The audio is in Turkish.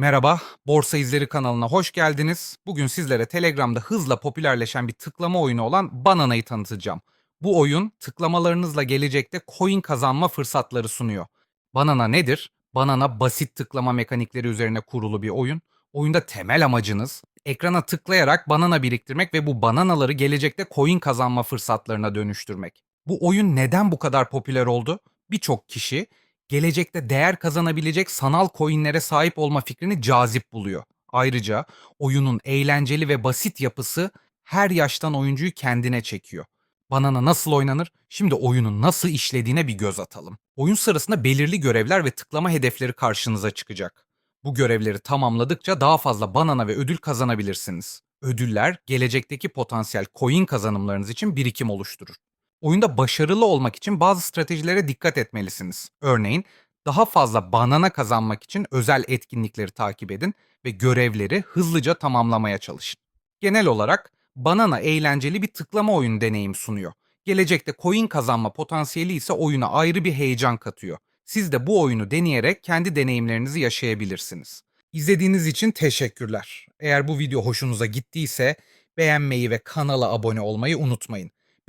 Merhaba, Borsa İzleri kanalına hoş geldiniz. Bugün sizlere Telegram'da hızla popülerleşen bir tıklama oyunu olan Banana'yı tanıtacağım. Bu oyun tıklamalarınızla gelecekte coin kazanma fırsatları sunuyor. Banana nedir? Banana basit tıklama mekanikleri üzerine kurulu bir oyun. Oyunda temel amacınız ekrana tıklayarak banana biriktirmek ve bu bananaları gelecekte coin kazanma fırsatlarına dönüştürmek. Bu oyun neden bu kadar popüler oldu? Birçok kişi gelecekte değer kazanabilecek sanal coinlere sahip olma fikrini cazip buluyor. Ayrıca oyunun eğlenceli ve basit yapısı her yaştan oyuncuyu kendine çekiyor. Banana nasıl oynanır? Şimdi oyunun nasıl işlediğine bir göz atalım. Oyun sırasında belirli görevler ve tıklama hedefleri karşınıza çıkacak. Bu görevleri tamamladıkça daha fazla banana ve ödül kazanabilirsiniz. Ödüller gelecekteki potansiyel coin kazanımlarınız için birikim oluşturur. Oyunda başarılı olmak için bazı stratejilere dikkat etmelisiniz. Örneğin daha fazla banana kazanmak için özel etkinlikleri takip edin ve görevleri hızlıca tamamlamaya çalışın. Genel olarak Banana eğlenceli bir tıklama oyunu deneyim sunuyor. Gelecekte coin kazanma potansiyeli ise oyuna ayrı bir heyecan katıyor. Siz de bu oyunu deneyerek kendi deneyimlerinizi yaşayabilirsiniz. İzlediğiniz için teşekkürler. Eğer bu video hoşunuza gittiyse beğenmeyi ve kanala abone olmayı unutmayın.